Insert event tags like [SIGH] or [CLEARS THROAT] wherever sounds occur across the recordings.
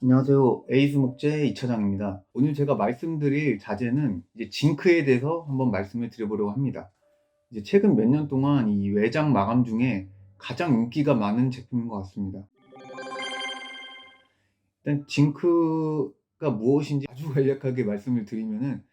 안녕하세요. 에이스 목재 이차장입니다. 오늘 제가 말씀드릴 자재는 이제 징크에 대해서 한번 말씀을 드려보려고 합니다. 이제 최근 몇 년 동안 이 외장 마감 중에 가장 인기가 많은 제품인 것 같습니다. 일단 징크가 무엇인지 아주 [LAUGHS] 간략하게 말씀을 드리면은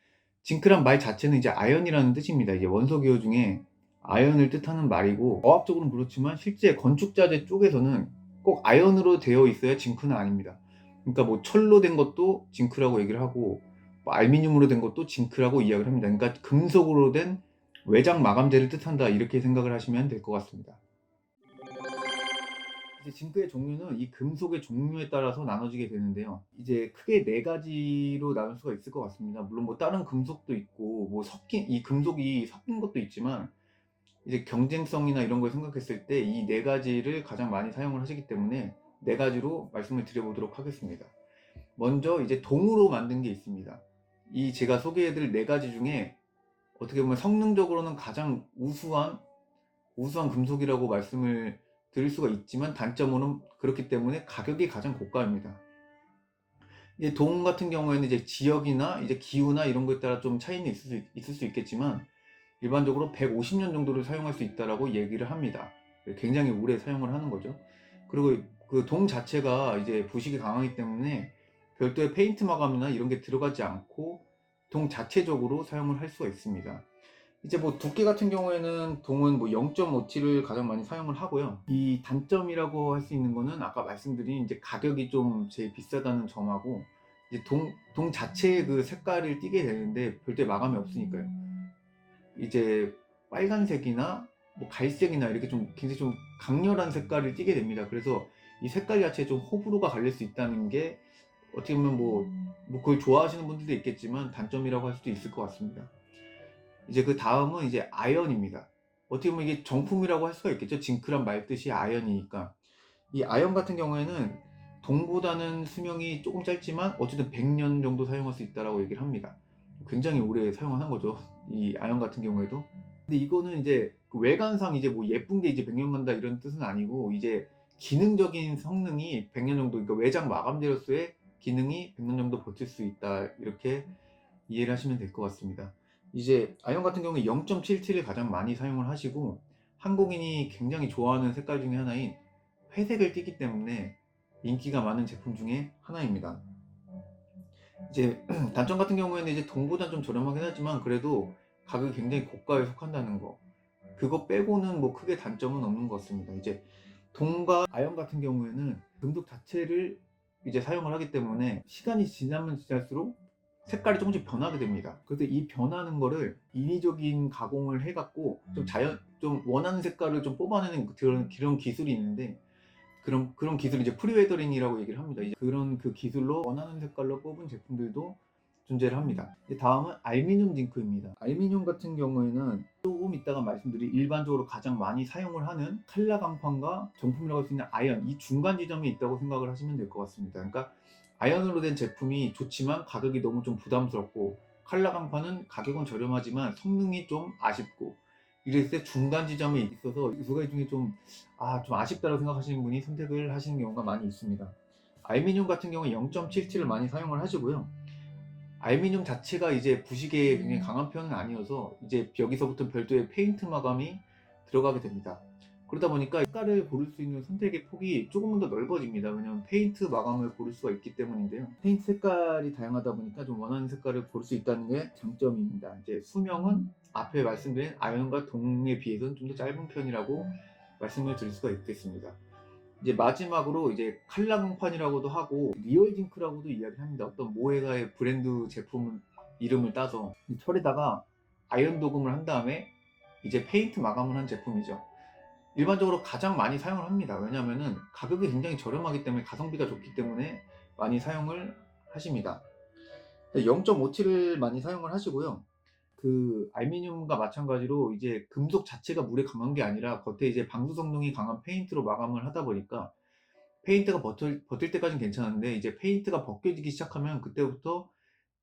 징크란 말 자체는 이제 아연이라는 뜻입니다. 이제 원소 기호 중에 아연을 뜻하는 말이고 어학적으로는 그렇지만 실제 건축 자재 쪽에서는 꼭 아연으로 되어 있어야 징크는 아닙니다. 그러니까 뭐 철로 된 것도 징크라고 얘기를 하고 뭐 알미늄으로 된 것도 징크라고 이야기를 합니다. 그러니까 금속으로 된 외장 마감재를 뜻한다 이렇게 생각을 하시면 될 것 같습니다. 이제 징크의 종류는 이 금속의 종류에 따라서 나눠지게 되는데요. 이제 크게 네 가지로 나눌 수가 있을 것 같습니다. 물론 뭐 다른 금속도 있고 뭐 섞인 이 금속이 섞인 것도 있지만 이제 경쟁성이나 이런 걸 생각했을 때 이 네 가지를 가장 많이 사용을 하시기 때문에 네 가지로 말씀을 드려보도록 하겠습니다. 먼저 이제 동으로 만든 게 있습니다. 이 제가 소개해드릴 네 가지 중에 어떻게 보면 성능적으로는 가장 우수한 우수한 금속이라고 말씀을 드릴 수가 있지만 단점으로는 그렇기 때문에 가격이 가장 고가입니다. 이제 동 같은 경우에는 이제 지역이나 이제 기후나 이런 거에 따라 좀 차이는 있을 수, 있을 수 있겠지만 일반적으로 150년 정도를 사용할 수 있다라고 얘기를 합니다. 굉장히 오래 사용을 하는 거죠. 그리고 그 동 자체가 이제 부식이 강하기 때문에 별도의 페인트 마감이나 이런 게 들어가지 않고 동 자체적으로 사용을 할 수가 있습니다. 이제 뭐 두께 같은 경우에는 동은 뭐 0.57을 가장 많이 사용을 하고요. 이 단점이라고 할 수 있는 거는 아까 말씀드린 이제 가격이 좀 제일 비싸다는 점하고 이제 동, 동 자체의 그 색깔을 띠게 되는데 별도의 마감이 없으니까요. 이제 빨간색이나 뭐 갈색이나 이렇게 좀 굉장히 좀 강렬한 색깔을 띠게 됩니다. 그래서 이 색깔 자체에 좀 호불호가 갈릴 수 있다는 게 어떻게 보면 뭐, 뭐 그걸 좋아하시는 분들도 있겠지만 단점이라고 할 수도 있을 것 같습니다. 이제 그 다음은 이제 아연입니다. 어떻게 보면 이게 정품이라고 할 수가 있겠죠. 징크란 말 뜻이 아연이니까. 이 아연 같은 경우에는 동보다는 수명이 조금 짧지만 어쨌든 100년 정도 사용할 수 있다라고 얘기를 합니다. 굉장히 오래 사용하는 거죠. 이 아연 같은 경우에도. 근데 이거는 이제 그 외관상 이제 뭐 예쁜 게 이제 100년 간다 이런 뜻은 아니고 이제 기능적인 성능이 100년 정도, 그러니까 외장 마감재로서의 기능이 100년 정도 버틸 수 있다. 이렇게 이해를 하시면 될 것 같습니다. 이제 아이언 같은 경우에 0.77을 가장 많이 사용을 하시고 한국인이 굉장히 좋아하는 색깔 중에 하나인 회색을 띠기 때문에 인기가 많은 제품 중에 하나입니다. 이제 [CLEARS THROAT] 단점 같은 경우에는 이제 동보다 좀 저렴하긴 하지만 그래도 가격이 굉장히 고가에 속한다는 거. 그거 빼고는 뭐 크게 단점은 없는 것 같습니다. 이제 동과 아연 같은 경우에는 금속 자체를 이제 사용을 하기 때문에 시간이 지나면 지날수록 색깔이 조금씩 변하게 됩니다. 그래서 이 변하는 거를 인위적인 가공을 해갖고 좀 자연, 좀 원하는 색깔을 좀 뽑아내는 그런, 그런 기술이 있는데 그런, 그런 기술이 이제 프리웨더링이라고 얘기를 합니다. 이제 그런 그 기술로 원하는 색깔로 뽑은 제품들도 존재를 합니다. 다음은 알미늄 징크입니다. 알미늄 같은 경우에는 조금 이따가 말씀드릴 일반적으로 가장 많이 사용을 하는 칼라 강판과 정품이라고 할 수 있는 아연 이 중간 지점이 있다고 생각을 하시면 될 것 같습니다. 그러니까 아연으로 된 제품이 좋지만 가격이 너무 좀 부담스럽고 칼라 강판은 가격은 저렴하지만 성능이 좀 아쉽고 이랬을 때 중간 지점이 있어서 이두 가지 중에 좀, 아, 좀 아쉽다고 생각하시는 분이 선택을 하시는 경우가 많이 있습니다. 알미늄 같은 경우는 0.77을 많이 사용을 하시고요. 알미늄 자체가 이제 부식에 굉장히 강한 편은 아니어서 이제 여기서부터 별도의 페인트 마감이 들어가게 됩니다. 그러다 보니까 색깔을 고를 수 있는 선택의 폭이 조금은 더 넓어집니다. 왜냐하면 페인트 마감을 고를 수가 있기 때문인데요. 페인트 색깔이 다양하다 보니까 좀 원하는 색깔을 고를 수 있다는 게 장점입니다. 이제 수명은 앞에 말씀드린 아연과 동에 비해서는 좀 더 짧은 편이라고 말씀을 드릴 수가 있겠습니다. 이제 마지막으로 이제 칼라 강판이라고도 하고 리얼 징크라고도 이야기합니다. 어떤 모해가의 브랜드 제품 이름을 따서 이 철에다가 아연 도금을 한 다음에 이제 페인트 마감을 한 제품이죠. 일반적으로 가장 많이 사용을 합니다. 왜냐하면 가격이 굉장히 저렴하기 때문에 가성비가 좋기 때문에 많이 사용을 하십니다. 0.57을 많이 사용을 하시고요. 그 알미늄과 마찬가지로 이제 금속 자체가 물에 강한 게 아니라 겉에 이제 방수 성능이 강한 페인트로 마감을 하다 보니까 페인트가 버틸, 버틸 때까지는 괜찮은데 이제 페인트가 벗겨지기 시작하면 그때부터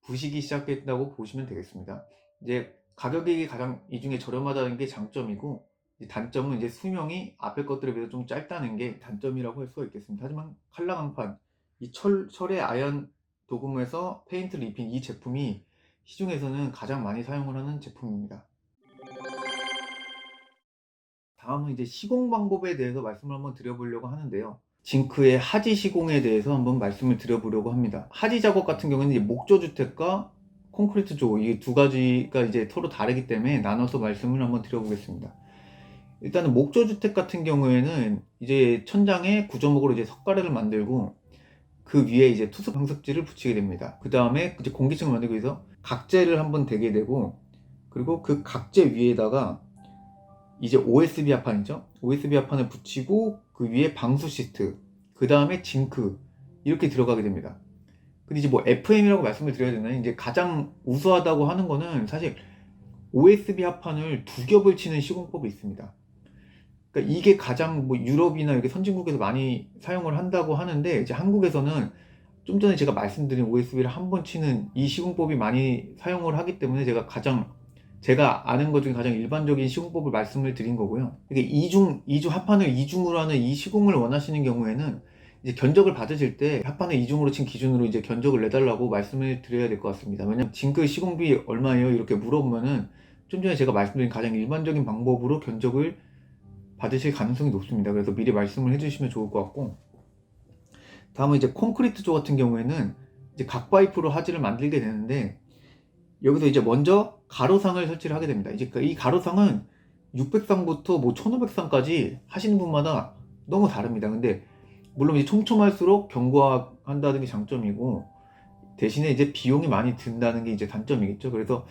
부식이 시작했다고 보시면 되겠습니다. 이제 가격이 가장 이 중에 저렴하다는 게 장점이고 단점은 이제 수명이 앞에 것들에 비해서 좀 짧다는 게 단점이라고 할 수가 있겠습니다. 하지만 칼라 강판 이 철, 철의 아연 도금에서 페인트를 입힌 이 제품이 시중에서는 가장 많이 사용을 하는 제품입니다. 다음은 이제 시공 방법에 대해서 말씀을 한번 드려보려고 하는데요. 징크의 하지 시공에 대해서 한번 말씀을 드려보려고 합니다. 하지 작업 같은 경우는 이제 목조 주택과 콘크리트 조 이 두 가지가 이제 서로 다르기 때문에 나눠서 말씀을 한번 드려보겠습니다. 일단은 목조 주택 같은 경우에는 이제 천장에 구조목으로 이제 석가래를 만들고 그 위에 이제 투수 방석지를 붙이게 됩니다. 그 다음에 이제 공기층을 만들기 위해서 각재를 한번 대게 되고 그리고 그 각재 위에다가 이제 OSB 합판이죠. OSB 합판을 붙이고 그 위에 방수 시트, 그 다음에 징크 이렇게 들어가게 됩니다. 근데 이제 뭐 FM이라고 말씀을 드려야 되나요? 이제 가장 우수하다고 하는 거는 사실 OSB 합판을 두 겹을 치는 시공법이 있습니다. 그러니까 이게 가장 뭐 유럽이나 이렇게 선진국에서 많이 사용을 한다고 하는데 이제 한국에서는 좀 전에 제가 말씀드린 OSB를 한 번 치는 이 시공법이 많이 사용을 하기 때문에 제가 가장 제가 아는 것 중에 가장 일반적인 시공법을 말씀을 드린 거고요. 이게 이중 이중 합판을 이중으로 하는 이 시공을 원하시는 경우에는 이제 견적을 받으실 때 합판을 이중으로 친 기준으로 이제 견적을 내달라고 말씀을 드려야 될 것 같습니다. 왜냐면 징크 시공비 얼마예요? 이렇게 물어보면은 좀 전에 제가 말씀드린 가장 일반적인 방법으로 견적을 받으실 가능성이 높습니다. 그래서 미리 말씀을 해주시면 좋을 것 같고 다음은 이제 콘크리트 조 같은 경우에는 이제 각 파이프로 하지를 만들게 되는데 여기서 이제 먼저 가로상을 설치를 하게 됩니다. 이제 이 가로상은 600상부터 뭐 1500상까지 하시는 분마다 너무 다릅니다. 근데 물론 이제 촘촘할수록 견고한다는 게 장점이고 대신에 이제 비용이 많이 든다는 게 이제 단점이겠죠. 그래서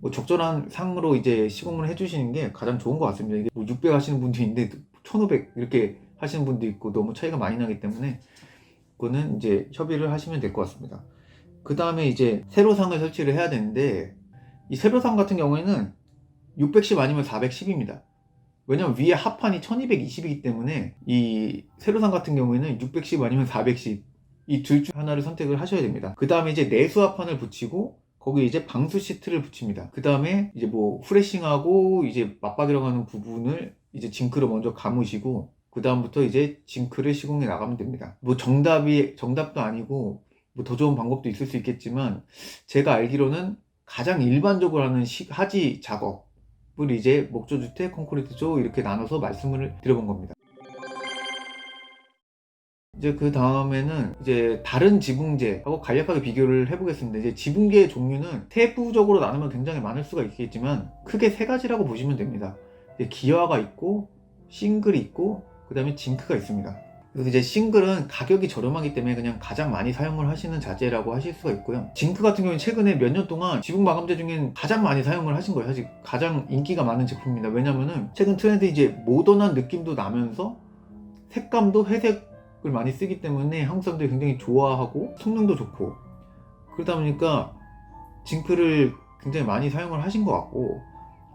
뭐 적절한 상으로 이제 시공을 해주시는 게 가장 좋은 것 같습니다. 이게 뭐 600 하시는 분도 있는데 1500 이렇게 하시는 분도 있고 너무 차이가 많이 나기 때문에 그거는 이제 협의를 하시면 될 것 같습니다. 그 다음에 이제 세로상을 설치를 해야 되는데 이 세로상 같은 경우에는 610 아니면 410입니다. 왜냐면 위에 합판이 1220이기 때문에 이 세로상 같은 경우에는 610 아니면 410 이 둘 중 하나를 선택을 하셔야 됩니다. 그 다음에 이제 내수 합판을 붙이고 거기 이제 방수 시트를 붙입니다. 그 다음에 이제 뭐 프레싱하고 이제 맞박이라고 하는 부분을 이제 징크로 먼저 감으시고 그 다음부터 이제 징크를 시공해 나가면 됩니다. 뭐 정답이 정답도 아니고 뭐 더 좋은 방법도 있을 수 있겠지만 제가 알기로는 가장 일반적으로 하는 시- 하지 작업을 이제 목조주택, 콘크리트조 이렇게 나눠서 말씀을 드려본 겁니다. 이제 그 다음에는 이제 다른 지붕재하고 간략하게 비교를 해보겠습니다. 이제 지붕재의 종류는 세부적으로 나누면 굉장히 많을 수가 있겠지만 크게 세 가지라고 보시면 됩니다. 기와가 있고 싱글이 있고 그 다음에 징크가 있습니다. 그래서 이제 싱글은 가격이 저렴하기 때문에 그냥 가장 많이 사용을 하시는 자재라고 하실 수가 있고요. 징크 같은 경우는 최근에 몇 년 동안 지붕 마감재 중엔 가장 많이 사용을 하신 거예요. 사실 가장 인기가 많은 제품입니다. 왜냐면은 최근 트렌드 이제 모던한 느낌도 나면서 색감도 회색 을 많이 쓰기 때문에 한국 사람들이 굉장히 좋아하고 성능도 좋고 그러다 보니까 징크를 굉장히 많이 사용을 하신 것 같고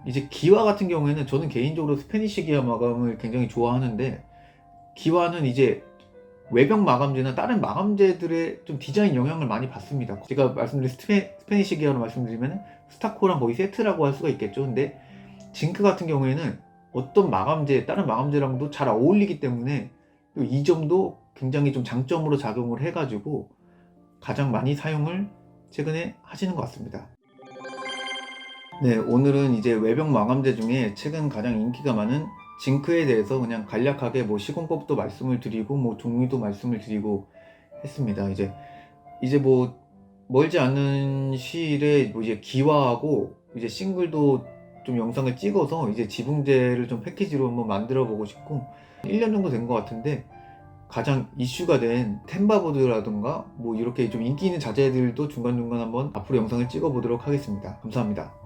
이제 기와 같은 경우에는 저는 개인적으로 스페니쉬 기와 마감을 굉장히 좋아하는데 기와는 이제 외벽 마감재나 다른 마감재들의 좀 디자인 영향을 많이 받습니다. 제가 말씀드린 스페, 스페니쉬 기어로 말씀드리면 스타코랑 거의 세트라고 할 수가 있겠죠. 근데 징크 같은 경우에는 어떤 마감재, 다른 마감재랑도 잘 어울리기 때문에 또 이 점도 굉장히 좀 장점으로 작용을 해가지고 가장 많이 사용을 최근에 하시는 것 같습니다. 네, 오늘은 이제 외벽 마감재 중에 최근 가장 인기가 많은 징크에 대해서 그냥 간략하게 뭐 시공법도 말씀을 드리고 뭐 종류도 말씀을 드리고 했습니다. 이제 이제 뭐 멀지 않는 시일에 뭐 이제 기와하고 이제 싱글도 좀 영상을 찍어서 이제 지붕재를 좀 패키지로 한번 만들어 보고 싶고 1년 정도 된 것 같은데 가장 이슈가 된 템바보드라든가 뭐 이렇게 좀 인기 있는 자재들도 중간중간 한번 앞으로 영상을 찍어 보도록 하겠습니다. 감사합니다.